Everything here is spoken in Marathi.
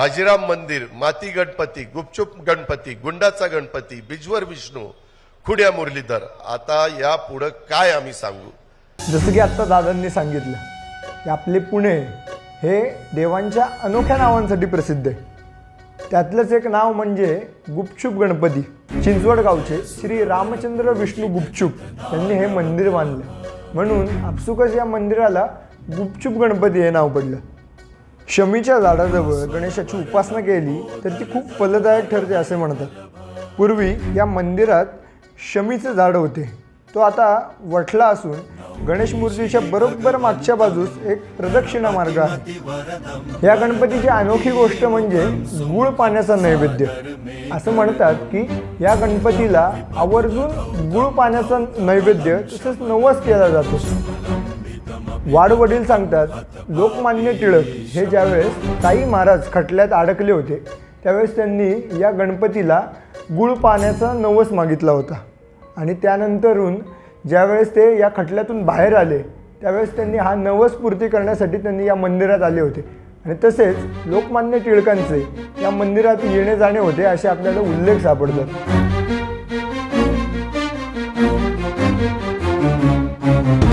बाजीराम मंदिर माती गणपती गुपचूप गणपती गुंडाचा गणपती बिजवर विष्णू खुड्या मुरलीधर. आता या पुढं काय आम्ही सांगू? जसं की आत्ता दादांनी सांगितलं की आपले पुणे हे देवांच्या अनोख्या नावांसाठी प्रसिद्ध आहे. त्यातलंच एक नाव म्हणजे गुपचूप गणपती. चिंचवड गावचे श्री रामचंद्र विष्णू गुपचूप यांनी हे मंदिर बांधलं. म्हणून आपसुकच या मंदिराला गुपचूप गणपती हे नाव पडलं. शमीच्या झाडाजवळ गणेशाची उपासना केली तर ती खूप फलदायक ठरते असे म्हणतात. पूर्वी या मंदिरात शमीचं झाड होते. तो आता वठला असून गणेश मूर्तीच्या बरोबर मागच्या बाजूस एक प्रदक्षिणा मार्ग आहे. या गणपतीची अनोखी गोष्ट म्हणजे गुळ पाण्याचा नैवेद्य. असं म्हणतात की या गणपतीला आवर्जून गुळ पाण्याचा नैवेद्य तसंच नवस केला जातो. वाडवडील सांगतात लोकमान्य टिळक हे ज्यावेळेस ताई महाराज खटल्यात अडकले होते त्यावेळेस त्यांनी या गणपतीला गुळ पाण्याचा नवस मागितला होता. आणि त्यानंतरून ज्यावेळेस ते या खटल्यातून बाहेर आले त्यावेळेस त्यांनी हा नवस पूर्ती करण्यासाठी त्यांनी या मंदिरात आले होते. आणि तसेच लोकमान्य टिळकांचे या मंदिरात येणे जाणे होते असे आपल्याला उल्लेख सापडतात.